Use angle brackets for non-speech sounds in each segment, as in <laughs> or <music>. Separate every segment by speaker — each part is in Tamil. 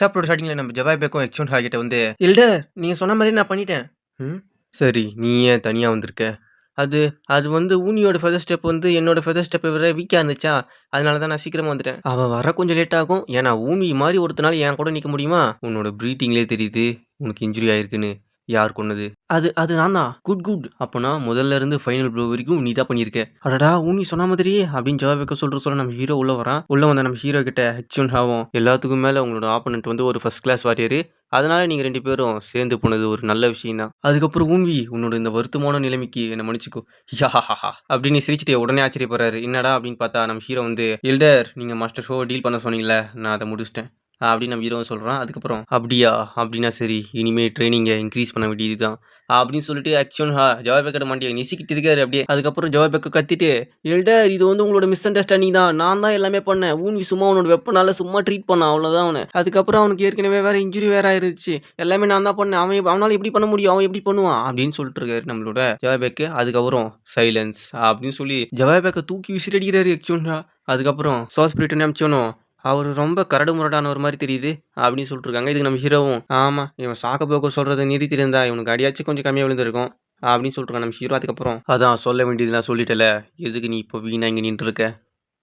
Speaker 1: சாப்டரோட ஸ்டார்டிங்கில் நம்ம ஜவாய் பேக்கும் எக்ஸோன் ஹாகிட்ட வந்து இல்லை நீங்கள் சொன்ன மாதிரி நான் பண்ணிட்டேன். ம் சரி நீ ஏன் தனியாக வந்திருக்க? அது அது வந்து ஊனியோட ஃபெதர் ஸ்டெப் வந்து என்னோட ஃபெதர் ஸ்டெப்பை விட வீக்காக இருந்துச்சா? அதனால தான் நான் சீக்கிரமாக வந்துட்டேன். அவன் வர கொஞ்சம் லேட் ஆகும். ஏன்னா ஊனி மாதிரி ஒருத்தனால என் கூட நிற்க முடியுமா? உன்னோட ப்ரீத்திங்லேயே தெரியுது. உனக்கு இன்ஜுரி ஆயிருக்குன்னு. யார் கொன்னது? அது அது நான் தான் குட் குட். அப்போனா முதல்ல இருந்து ஃபைனல் ப்ளோ வரைக்கும் நீ தான் பண்ணியிருக்க. அடடா ஊனி சொன்ன மாதிரியே அப்படின்னு ஜவாப் வைக்க சொல்ற சொல்ல நம்ம ஹீரோ உள்ள வரான். உள்ள வந்த நம்ம ஹீரோ கிட்ட ஹெக்ஷன் ஆகும் எல்லாத்துக்கும் மேலே உங்களோட ஆப்போனன்ட் வந்து ஒரு ஃபர்ஸ்ட் கிளாஸ் வாரியர் அதனால நீங்கள் ரெண்டு பேரும் சேர்ந்து போனது ஒரு நல்ல விஷயம் தான் அதுக்கப்புறம் ஊன்வி உன்னோட இந்த வருத்தமான நிலைமைக்கு என்ன மன்னிச்சுக்கோ. <laughs> யாஹாஹா அப்படின்னு சிரிச்சுட்டு உடனே ஆச்சரியப்படுறாரு. என்னடா அப்படின்னு பார்த்தா நம்ம ஹீரோ வந்து எல்டர் நீங்கள் மாஸ்டர் ஷோ டீல் பண்ண சொன்னீங்களே நான் அதை முடிச்சிட்டேன். அப்படின்னு நம்ம ஹீரோவும் சொல்கிறான் அதுக்கப்புறம் அப்படியா? அப்படின்னா சரி. இனிமேல் ட்ரைனிங்கை இன்க்ரீஸ் பண்ண வேண்டியது தான். அப்படின்னு சொல்லிட்டு ஆக்சுவல் ஹா ஜவாப் பேக்கர் மாட்டியா? நெசிக்கிட்டு இருக்காரு. அப்படியே அதுக்கப்புறம் ஜவாப் பேக்கர் கத்திட்டு எல்டர் இது வந்து உங்களோட மிஸ் அண்டர்ஸ்டாண்டிங் தான். நான் தான் எல்லாமே பண்ணேன். ஊன் சும்மா அவனோட வெப்பனால சும்மா ட்ரீட் பண்ணான் அவ்வளோதான் அவனை. அதுக்கப்புறம் அவனுக்கு ஏற்கனவே வேற இன்ஜுரி வேற ஆயிருச்சு. எல்லாமே நான் தான் பண்ணேன். அவன் அவனால் அவனால எப்படி பண்ண முடியும்? அவன் எப்படி பண்ணுவான்? அப்படின்னு சொல்லிட்டு இருக்காரு நம்மளோட ஜவாபேக்கு அதுக்கப்புறம் சைலன்ஸ் அப்படின்னு சொல்லி ஜவாபேக்கை தூக்கி விசிறடிக்கிறாரு ஹா அதுக்கப்புறம் சோஸ் பிரிட்டன் அமிச்சோனும் அவர் ரொம்ப கரடு முரடான ஒரு மாதிரி தெரியுது அப்படின்னு சொல்லிட்டுருக்காங்க. இதுக்கு நம்ம ஹீரோவும் ஆமாம் இவன் சாக்க போக்க சொல்கிறத நிறுத்திருந்தா இவனுக்கு அடியாச்சும் கொஞ்சம் கம்மியாக விழுந்திருக்கும் அப்படின்னு சொல்லிட்டுருக்காங்க நம்ம ஹீரோ. அதுக்கப்புறம் அதான் சொல்ல வேண்டியதுலாம் சொல்லிட்டல எதுக்கு நீ இப்போ வீணா இங்கே நின்றுருக்க?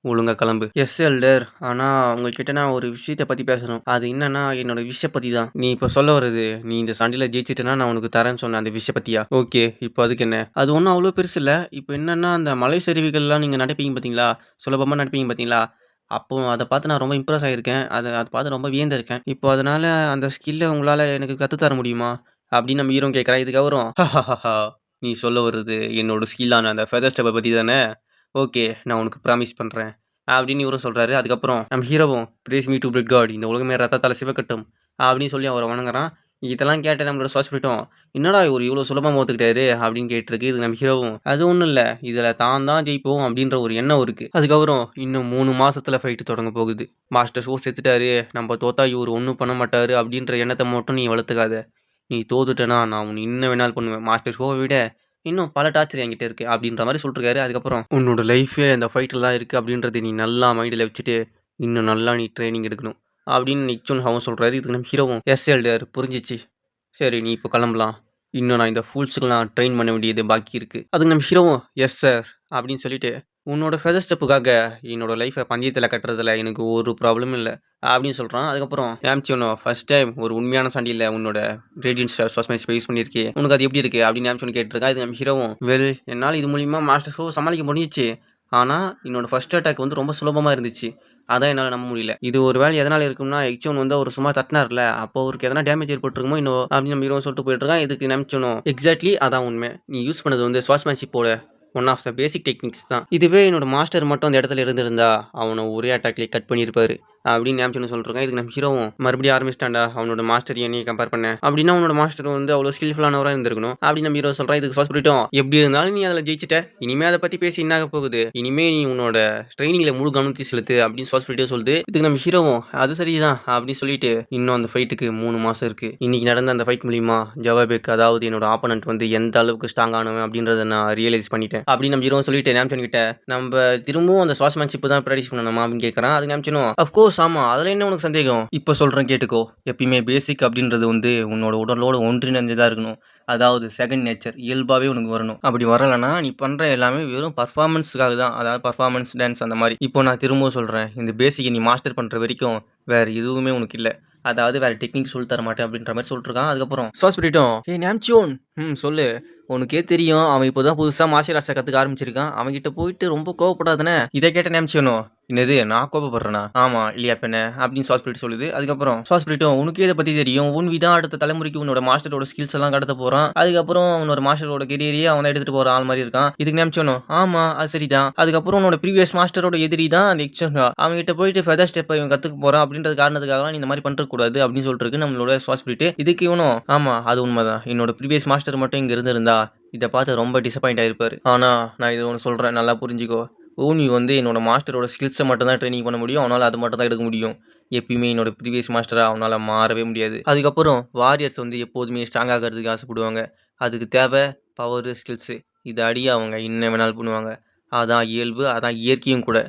Speaker 1: ஒழுங்காக ஒழுங்கா கிளம்பு. எஸ் எல்டர் ஆனால் உங்ககிட்ட நான் ஒரு விஷயத்தை பற்றி பேசணும். அது என்னன்னா என்னோட விஷய பற்றி தான். நீ இப்போ சொல்ல வர்றது நீ இந்த சண்டையில் ஜெயிச்சிட்டேன்னா நான் உனக்கு தரேன்னு சொன்னேன் அந்த விஷய பற்றியா ஓகே இப்போ அதுக்கு என்ன? அது ஒன்றும் அவ்வளோ பெருசு இல்லை. இப்போ என்னென்னா அந்த மலை சரிவுகள்லாம் நீங்கள் நடப்பீங்க பார்த்தீங்களா சுலபமாக நடப்பீங்க பார்த்தீங்களா அப்போ அதை பார்த்து நான் ரொம்ப இம்ப்ரெஸ் ஆகியிருக்கேன் அதை அதை பார்த்து ரொம்ப வியந்திருக்கேன். இப்போ அதனால் அந்த ஸ்கில்லை உங்களால் எனக்கு கற்றுத்தர முடியுமா? அப்படின்னு நம்ம ஹீரோ கேட்குறேன் இதுக்கப்புறம் நீ சொல்ல வர்றது என்னோடய ஸ்கில்லான அந்த ஃபெதர் ஸ்டெப்பை பற்றி தானே? ஓகே நான் உனக்கு ப்ராமிஸ் பண்ணுறேன் அப்படின்னு இவரும் சொல்கிறாரு அதுக்கப்புறம் நம்ம ஹீரோவும் brace me to blood god இந்த உலகமே ரத்தத்தால் சிவக்கட்டும். அப்படின்னு சொல்லி அவரை வணங்குறான். இதெல்லாம் கேட்டு நம்மளோட ஹாஸ்பிட்டோம் என்னடா இவர் இவ்வளோ சுலபமாக ஒத்துக்கிட்டாரு? அப்படின்னு கேட்டிருக்கு. இது நம்ம ஹீரோவும். அது ஒன்றும் இல்லை. இதில் தான் தான் ஜெயிப்போம் அப்படின்ற ஒரு எண்ணம் இருக்குது அதுக்கப்புறம் இன்னும் மூணு மாதத்தில் ஃபைட்டு தொடங்க போகுது. மாஸ்டர் ஷோ செத்துட்டாரு. நம்ம தோத்தா இவர் ஒன்றும் பண்ண மாட்டார் அப்படின்ற எண்ணத்தை மட்டும் நீ வளர்த்துக்காத. நீ தோத்துட்டேனா நான் உன்னை இன்னும் வேணாலும் பண்ணுவேன். மாஸ்டர் ஷோவை விட இன்னும் பல டார்ச்சர் என்கிட்ட இருக்குது அப்படின்ற மாதிரி சொல்லிருக்காரு. அதுக்கப்புறம் உன்னோட லைஃபே இந்த ஃபைட்டில் தான் இருக்குது அப்படின்றது நீ நல்லா மைண்டில் வச்சுட்டு இன்னும் நல்லா நீ ட்ரைனிங் எடுக்கணும். அப்படின்னு நிச்சோன் ஹவன் சொல்கிறாரு இதுக்கு நம்ம ஹீரோவும் எஸ் எல்டர் புரிஞ்சிச்சு. சரி நீ இப்போ கிளம்பலாம். இன்னும் நான் இந்த ஃபூல்ஸுக்கெல்லாம் ட்ரெயின் பண்ண வேண்டியது பாக்கி இருக்குது அதுக்கு நம்ம ஹீரோவும் எஸ் சார் அப்படின்னு சொல்லிட்டு உன்னோட ஃபெதர் ஸ்டெப்புக்காக என்னோட லைஃப்பை பந்தயத்தில் கட்டுறதுல எனக்கு ஒரு ப்ராப்ளமும் இல்லை அப்படின்னு சொல்கிறான் அதுக்கப்புறம் ஆம்சியோனோ ஃபர்ஸ்ட் டைம் ஒரு உண்மையான சண்டையில் உன்னோட ரேடியன்ஸ் சஸ்மென்ஸ் யூஸ் பண்ணியிருக்கே உனக்கு அது எப்படி இருக்குது அப்படின்னு ஆம்சியோன் கேட்டிருக்கா இது நம்ம ஹீரோவும் வெல் என்னால் இது மூலிமா மாஸ்டர் ஷோ சமாளிக்க முடிஞ்சிச்சு. ஆனால் என்னோடய ஃபர்ஸ்ட் அட்டாக் வந்து ரொம்ப சுலபமாக இருந்துச்சு. அதான் என்னால் நம்ப முடியல. இது ஒரு வேலை எதனால் இருக்கும்னா எக்ஸோன் வந்து அவர் சும்மா தட்டினார்ல அப்போ அவருக்கு எதனா டேமேஜ் ஏற்பட்டுருக்குமோ இன்னும் அப்படின்னு நம்ம ஹீரோ சொல்லிட்டு போயிட்டு இருக்கான் இதுக்கு நினச்சணும் எக்ஸாக்ட்லி அதான் உண்மை. நீ யூஸ் பண்ணது வந்து ஸ்வாஸ்மேன்ஷிப்போட one of the basic techniques தான். இதுவே என்னோட மாஸ்டர் மட்டும் அந்த இடத்துல இருந்திருந்தா அவனை ஒரே அட்டாக்லேயே கட் பண்ணியிருப்பாரு. அப்படின்னு நினச்சுன்னு சொல்லிருக்கேன் இதுக்கு நம்ம ஹீரோவும் மறுபடியும் ஆரம்பிச்சிட்டாண்டா அவனோட மாஸ்டர் என்னையை கம்பேர் பண்ண. அப்படின்னா அவனோட மாஸ்டர் வந்து அவ்வளோ ஸ்கில்ஃபுல்லானவராக இருந்திருக்கணும். அப்படின்னு நம்ம ஹீரோ சொல்கிறான் இதுக்கு ஹாஸ்பிட்டோம் எப்படி இருந்தாலும் நீ அதில் ஜெயிச்சிட்ட. இனிமே அதை பற்றி பேசி என்ன போகுது? இனிமே நீ உன்னோட ட்ரைனிங்கில் முழு கவனத்தை செலுத்து அப்படின்னு ஹாஸ்பிட்டோ சொல்லுது. இதுக்கு நம்ம ஹீரோவும் அது சரிதான் அப்படின்னு சொல்லிட்டு இன்னும் அந்த ஃபைட்டுக்கு மூணு மாதம் இருக்குது இன்னைக்கு நடந்த அந்த ஃபைட் மூலியமா ஜவாபேக் அதாவது என்னோட ஆப்பனண்ட் வந்து எந்த அளவுக்கு ஸ்ட்ராங் ஆனவன் அப்படின்றத நான் ரியலைஸ் பண்ணிட்டேன். அப்படின்னு நம்ம ஹீரோ சொல்லிட்டு நேம்சன் கிட்ட நம்ம திரும்பவும் அந்த ஸ்வாஸ்மேன்ஷிப் தான் ப்ராக்டிஸ் பண்ணணுமா அப்படின்னு கேட்குறான் அது நேம்சனும் அஃப்கோர்ஸ் ஆமாம் அதில் என்ன உனக்கு சந்தேகம்? இப்போ சொல்கிறேன் கேட்டுக்கோ. எப்பயுமே பேசிக் அப்படின்றது வந்து உன்னோட உடலோட ஒன்றிணைஞ்சதாக இருக்கணும். அதாவது செகண்ட் நேச்சர் இயல்பாகவே உனக்கு வரணும். அப்படி வரலைன்னா நீ பண்ணுற எல்லாமே வெறும் பர்ஃபார்மன்ஸுக்காக தான் அதாவது பர்ஃபார்மன்ஸ் டான்ஸ் அந்த மாதிரி. இப்போ நான் திரும்பவும் சொல்கிறேன் இந்த பேசிக்கை நீ மாஸ்டர் பண்ணுற வரைக்கும் வேறு எதுவுமே உனக்கு இல்லை. அதாவது வேறு டெக்னிக் சொல்லி தர மாட்டேன் அப்படின்ற மாதிரி சொல்லிட்டுருக்கான் அதுக்கப்புறம் சாஸ்பிரிட்டோம் ஏ நேம்ச்சியோன் ம் சொல்லு. உனக்கே தெரியும் அவன் இப்போ தான் புதுசாக மார்ஷியல் ஆர்ட்ஸை கற்றுக்க ஆரம்பிச்சிருக்கான். அவன்கிட்ட போயிட்டு ரொம்ப கோவப்படாதானே? இதை கேட்ட நேம்ச்சியோனோ என்னது நான் கோபப்படுறேனா ஆமா இல்லையா பெண்ணே? அப்படின்னு சாஸ்பிரிட் சொல்லுது. அதுக்கப்புறம் சாஸ்பிரிட்டும் உனக்கு இதை பற்றி தெரியும். உன் விதான் அடுத்த தலைமுறைக்கு உன்னோட மாஸ்டரோட ஸ்கில்ஸ் எல்லாம் கடத்த போகிறான் அதுக்கப்புறம் உன்னோட மாஸ்டரோட கெரியரையே அவன் எடுத்துகிட்டு போற ஆள் மாதிரி இருக்கான். இதுக்கு நினச்சோனும் ஆமா அது சரிதான். அதுக்கப்புறம் உன்னோட ப்ரீவியஸ் மாஸ்டரோட எதிரி தான் அந்த எக்ஸ்டன் அவங்ககிட்ட போயிட்டு ஃபெதர் ஸ்டெப் இவன் கற்றுக்க போகிறான் அப்படின்றது காரணத்துக்காக நீ இந்த மாதிரி பண்ணுறக்கூடாது அப்படின்னு சொல்லிட்டு நம்மளோட சாஸ்பிரிட் இதுக்கு இவனும் ஆமா அது உண்மைதான். என்னோட ப்ரீவியஸ் மாஸ்டர் மட்டும் இங்கே இருந்திருந்தா இதை பார்த்து ரொம்ப டிசப்பாயிண்ட் ஆகிருப்பார் ஆனால் நான் இது ஒன்று சொல்கிறேன் நல்லா புரிஞ்சுக்கோ. ஊனி வந்து என்னோட மாஸ்டரோட ஸ்கில்ஸை மட்டும் தான் ட்ரைனிங் பண்ண முடியும். அவனால் அது மட்டும் தான் எடுக்க முடியும். எப்பயுமே என்னோட ப்ரீவியஸ் மாஸ்டராக அவனால் மாறவே முடியாது. அதுக்கப்புறம் வாரியர்ஸ் வந்து எப்போதுமே ஸ்ட்ராங் ஆகிறதுக்கு ஆசைப்படுவாங்க. அதுக்கு தேவை பவர் ஸ்கில்ஸு இது அடியே அவங்க என்ன வேணாலும் பண்ணுவாங்க. அதான் இயல்பு அதான் இயற்கையும் கூட.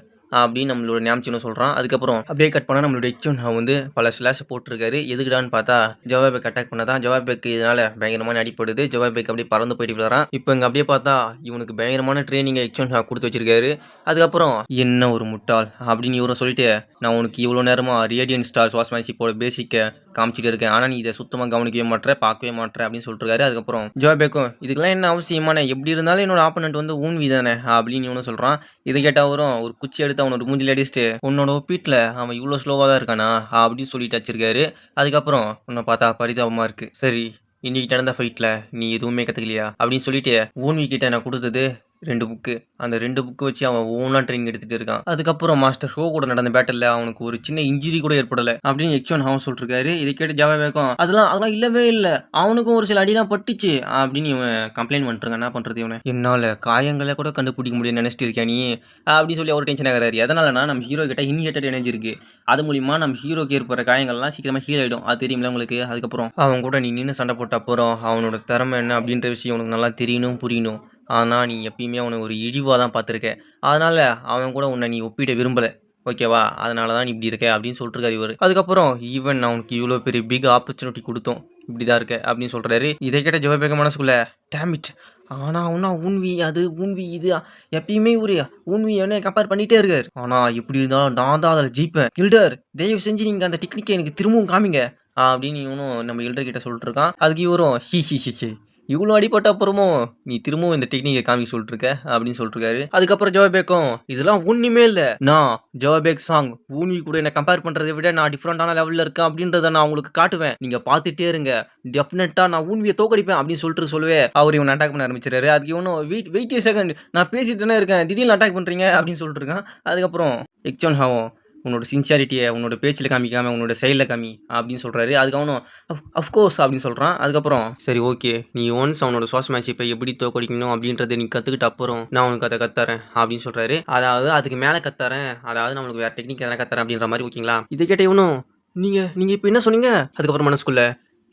Speaker 1: அப்படின்னு நம்மளோட ஞாபகம் சொல்கிறான் அதுக்கப்புறம் அப்படியே கட் பண்ணால் நம்மளோட எக்ஸோன் வந்து பல ஸ்லாஷ் போட்டிருக்காரு. எதுக்குடான்னு பார்த்தா ஜவாபேக் அட்டாக் பண்ணதான் ஜவாபேக் இதனால பயங்கரமான அடிப்படுது ஜவாபேக் அப்படியே பறந்து போயிட்டு விளாட்றான் இப்போ இங்கே அப்படியே பார்த்தா இவனுக்கு பயங்கரமான ட்ரைனிங்கை எக்ஸோன் கொடுத்து வச்சிருக்காரு. அதுக்கப்புறம் என்ன ஒரு முட்டாள்? அப்படின்னு இவரும் சொல்லிட்டு நான் உனக்கு இவ்வளோ நேரமாக ரேடியன் ஸ்டார் சுவாஸ் மேட்சிப்போட பேசிக்கை காமிச்சிட்டு இருக்கேன். ஆனால் நீ இதை சுத்தமாக கவனிக்கவே மாட்டேற பார்க்கவே மாட்டேற அப்படின்னு சொல்லிட்டுருக்காரு அதுக்கப்புறம் ஜோபேக்கும் இதுக்கெல்லாம் என்ன அவசியமான? எப்படி இருந்தாலும் என்னோட ஆப்பனண்ட் வந்து ஊன்வி தானே அப்படின்னு இவனும் சொல்கிறான் இதை கேட்டால் வரும் ஒரு குச்சி எடுத்து அவனோட மூஞ்சில் அடிச்சுட்டு உன்னோட ஒப்பீட்டில் அவன் இவ்வளோ ஸ்லோவாக தான் இருக்கானா? அப்படின்னு சொல்லிட்டு வச்சிருக்காரு அதுக்கப்புறம் உன்னை பார்த்தா பரிதாபமாக இருக்குது சரி இன்னைக்கு நடந்த ஃபைட்டில் நீ எதுவுமே கற்றுக்கலையா அப்படின்னு சொல்லிட்டு ஊன்வி கிட்ட நான் கொடுத்தது ரெண்டு புக்கு அந்த ரெண்டு புக்கு வச்சு அவன் ஓனாக ட்ரைனிங் எடுத்துகிட்டு இருக்கான். அதுக்கப்புறம் மாஸ்டர் ஷோ கூட நடந்த பேட்டலில் அவனுக்கு ஒரு சின்ன இன்ஜுரி கூட ஏற்படலை அப்படின்னு எக்ஷன் அவன் சொல்லிருக்காரு. இதை கேட்டு ஜாவா வேகம் அதெல்லாம் அதெல்லாம் இல்லவே இல்லை. அவனுக்கும் ஒரு சில அடிலாம் பட்டுச்சு. அப்படின்னு இவன் கம்ப்ளைண்ட் பண்ணுறாங்க என்ன பண்ணுறது இவனை? என்னால் காயங்களை கூட கண்டுபிடிக்க முடியும் நினச்சிட்டு இருக்கேன் நீ? அப்படின்னு சொல்லி அவர் டென்ஷன் ஆகிறாரு. எதனாலனா நம்ம ஹீரோ கிட்ட இன்ஹேட்டட் எனர்ஜி இருக்கு. அது மூலிமா நம்ம ஹீரோக்கு ஏற்படுற காயங்கள்லாம் சீக்கிரமாக ஹீல் ஆகிடும் அது தெரியுமில உங்களுக்கு? அதுக்கப்புறம் அவன் கூட நீ நின்று சண்டை போட்ட அப்புறம் அவனோட திறமை என்ன அப்படின்ற விஷயம் உனக்கு நல்லா தெரியணும் புரியணும். ஆனால் நீ எப்பயுமே அவனை ஒரு இழிவாக தான் பார்த்துருக்க. அதனால் அவன் கூட உன்னை நீ ஒப்பிட விரும்பலை. ஓகேவா? அதனால தான் இப்படி இருக்க அப்படின்னு சொல்லிட்டுருக்காரு இவர். அதுக்கப்புறம் ஈவன் நான் உனக்கு இவ்வளோ பெரிய பிக் ஆப்பர்ச்சுனிட்டி கொடுத்தோம். இப்படி தான் இருக்க அப்படின்னு சொல்கிறாரு இதை கேட்ட ஜெவபேக மனசுக்குள்ள டேமிட் ஆனால் அவனா ஊன்வி அது ஊன்வி இது எப்பயுமே ஒரு ஊன்வி என்ன கம்பேர் பண்ணிகிட்டே இருக்கார். ஆனால் எப்படி இருந்தாலும் நான் தான் அதில் ஜெயிப்பேன். இல்டர் தயவு செஞ்சு நீங்கள் அந்த டெக்னிக்கை எனக்கு திரும்பவும் காமிங்க அப்படின்னு இவனும் நம்ம இல்டர் கிட்ட சொல்லிட்டு இருக்கான். அதுக்கு இவரும் ஹி ஹி ஹி. இவ்வளோ அடிப்பட்ட அப்புறமும் நீ திரும்பவும் இந்த டெக்னிக்கை காமி சொல்லிட்டுருக்க அப்படின்னு சொல்லிட்டுருக்காரு. அதுக்கப்புறம் ஜவாபேக்கும் இதெல்லாம் ஒன்றுமே இல்லை. நான் ஜவாபேக் சாங் ஊனி கூட என்ன கம்பேர் பண்ணுறதை விட நான் டிஃப்ரெண்டான லெவலில் இருக்கேன் அப்படின்றத நான் உங்களுக்கு காட்டுவேன். நீங்கள் பார்த்துட்டே இருங்க. டெஃபினட்டாக நான் ஊன்வியை தோக்கடிப்பேன் அப்படின்னு சொல்லிட்டு சொல்லுவே அவர் இவன் அட்டாக் பண்ண ஆரம்பிச்சிடாரு அதுக்கு இவனும் வெயிட் வெயிட் செகண்ட் நான் பேசிட்டு தானே இருக்கேன். திடீர்னு அட்டாக் பண்ணுறீங்க அப்படின்னு சொல்லிட்டு அதுக்கப்புறம் எக்ஸான் ஹாவும் உன்னோட சின்சியாரிட்டியை உன்னோட பேச்சில் காமிக்காமல் உன்னோட செயலில் காமி அப்படின்னு சொல்கிறாரு அதுக்கு அவனும் அஃப் அஃப்கோர்ஸ் அப்படின்னு சொல்கிறான் அதுக்கப்புறம் சரி ஓகே நீ ஒன்ஸ் அவனோட சுவாச மேட்ச் இப்போ எப்படி தோக்கடிக்கணும் அப்படின்றத நீ கற்றுக்கிட்ட அப்புறம் நான் உனக்கு அதை கத்தரேன் அப்படின்னு சொல்கிறாரு அதாவது அதுக்கு மேலே கத்தரேன் அதாவது நான் உனக்கு வேறு டெக்னிக் எதனா கத்தரேன் அப்படின்ற மாதிரி ஓகேங்களா இதை கேட்ட இவனும் நீங்கள் நீங்கள் இப்போ என்ன சொன்னீங்க? அதுக்கப்புறம் மனசுக்குள்ள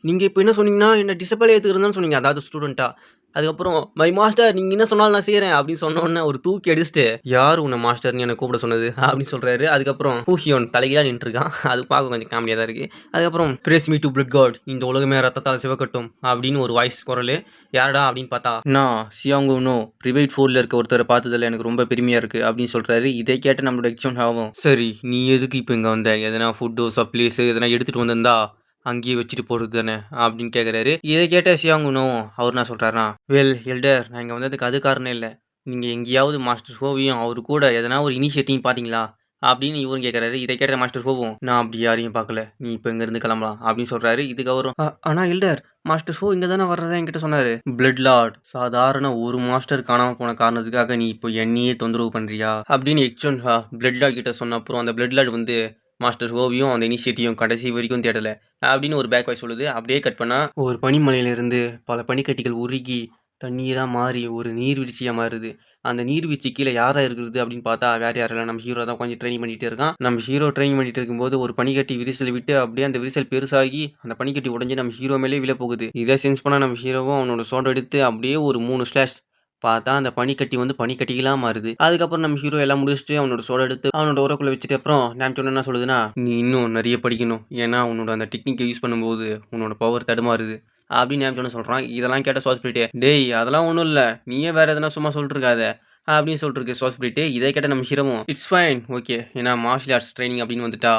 Speaker 1: நீங்கள் இப்போ என்ன சொன்னீங்கன்னா என்ன டிசபிள் ஏற்றுக்கிறதுன்னு சொன்னீங்க. அதாவது ஸ்டூடெண்ட்டாக அதுக்கப்புறம் மை மாஸ்டர் நீங்கள் என்ன சொன்னாலும் நான் செய்கிறேன் அப்படின்னு சொன்னோன்னே ஒரு தூக்கி அடிச்சுட்டு யார் உன்னை மாஸ்டர்னு என்னை கூப்பிட சொன்னது? அப்படின்னு சொல்கிறாரு அதுக்கப்புறம் ஹூஹியோன் தலையிலாக நின்றுருக்கான். அது பார்க்க கொஞ்சம் காமெடியாக தான் இருக்குது அதுக்கப்புறம் brace me to blood god இந்த உலகமே ரத்தத்தால் சிவக்கட்டும். அப்படின்னு ஒரு வாய்ஸ் குரல். யாரடா? அப்படின்னு பார்த்தா நான் சியாங்கோனோ ரிவைட் ஃபோரில் இருக்க ஒருத்தரை பார்த்ததில் எனக்கு ரொம்ப பெருமையாக இருக்குது அப்படின்னு சொல்கிறாரு இதை கேட்டு நம்மளோட எக்ஸாம் ஆகும் சரி நீ எதுக்கு இப்போ இங்கே வந்த? எதனா ஃபுட்டோ சப்ளீஸ் எதனா எடுத்துகிட்டு வந்திருந்தா அங்கேயே வச்சுட்டு போகிறது தானே அப்படின்னு கேட்குறாரு இதை கேட்ட சியாங்குனும் அவர் என்ன சொல்கிறாருனா வெல் எல்டர் நான் இங்கே வந்ததுக்கு அது காரணம் இல்லை. நீங்கள் எங்கேயாவது மாஸ்டர் ஹோவியும் அவர் கூட எதனா ஒரு இனிஷியேட்டிவ் பார்த்தீங்களா? அப்படின்னு இவரும் கேட்குறாரு இதை கேட்ட மாஸ்டர் ஹோவும் நான் அப்படி யாரையும் பார்க்கல. நீ இப்போ இங்கேருந்து கிளம்பலாம். அப்படின்னு சொல்கிறாரு இதுக்கு அவரும் ஆனால் எல்டர் மாஸ்டர் ஷோ இங்கே தானே வர்றதா என்கிட்ட சொன்னார்? பிளட் லார்ட் சாதாரண ஒரு மாஸ்டர் காணாமல் போன காரணத்துக்காக நீ இப்போ என்னையே தொந்தரவு பண்ணுறியா அப்படின்னு எக்ஸோன் பிளட் லார்ட் கிட்ட சொன்ன அப்புறம் அந்த பிளட் லார்ட் வந்து மாஸ்டர் ஓவியும் அந்த இனிஷியேட்டிவும் கடைசி வரைக்கும் தேடலை. அப்படின்னு ஒரு பேக் வாய்ஸ் சொல்லுது. அப்படியே கட் பண்ணால் ஒரு பனிமலையிலிருந்து பல பனிக்கட்டிகள் உருகி தண்ணீராக மாறி ஒரு நீர்வீழ்ச்சியாக மாறுது. அந்த நீர்வீழ்ச்சி கீழே யாராக இருக்கிறது அப்படின்னு பார்த்தா வேறு யாரும் இல்லை. நம்ம ஹீரோ தான் கொஞ்சம் ட்ரைனிங் பண்ணிகிட்டே இருக்கான். நம்ம ஹீரோ ட்ரைனிங் பண்ணிட்டு இருக்கும்போது ஒரு பனிக்கட்டி விரிசல் விட்டு அப்படியே அந்த விரிசல் பெருசாகி அந்த பனிக்கட்டி உடஞ்சி நம்ம ஹீரோ மேலே விழ போகுது இதை சென்ஸ் பண்ணால் நம்ம ஹீரோவும் அவனோட சோண்டை எடுத்து அப்படியே ஒரு மூணு ஸ்லாஷ் பார்த்தா அந்த பனிக்கட்டி வந்து பனிக்கட்டிகளாக மாறுது. அதுக்கப்புறம் நம்ம ஹீரோ எல்லாம் முடிச்சுட்டு அவனோட சோட எடுத்து அவனோட உரக்குள்ள வச்சுட்டு அப்புறம் நேம்டோன் என்ன சொல்லுதுன்னா நீ இன்னும் நிறைய படிக்கணும். ஏன்னா உன்னோட அந்த டெக்னிக்கை யூஸ் பண்ணும்போது உன்னோட பவர் தடுமாறுது. அப்படின்னு நேம்டோன் சொல்கிறான் இதெல்லாம் கேட்ட சோஸ்பிரிட்டே டேய் அதெல்லாம் ஒன்றும் இல்லை. நீயே வேறு எதனா சும்மா சொல்லிட்டுருக்காத. அப்படின்னு சொல்லிட்டுருக்கு இருக்கு இதை கேட்ட நம்ம ஹீரோவும் இட்ஸ் ஃபைன் ஓகே ஏன்னா மார்ஷியல் ஆர்ட்ஸ் ட்ரைனிங் அப்படின்னு வந்துட்டா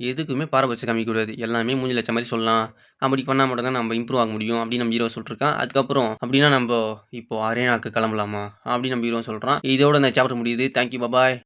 Speaker 1: எதுக்குமே பாரபட்சம் காமிக்கக்கூடாது எல்லாமே மூஞ்சி லட்சம் மாதிரி சொல்லலாம். அப்படி பண்ணால் மட்டும் தான் நம்ம இம்ப்ரூவ் ஆக முடியும் அப்படின்னு நம்ம ஹீரோ சொல்லிருக்கான். அதுக்கப்புறம் அப்படின்னா நம்ம இப்போ அரேனாக்கு கிளம்பலாமா? அப்படின்னு நம்ம ஹீரோ சொல்கிறான் இதோட இந்த சாப்டர் முடியுது. Thank you bye bye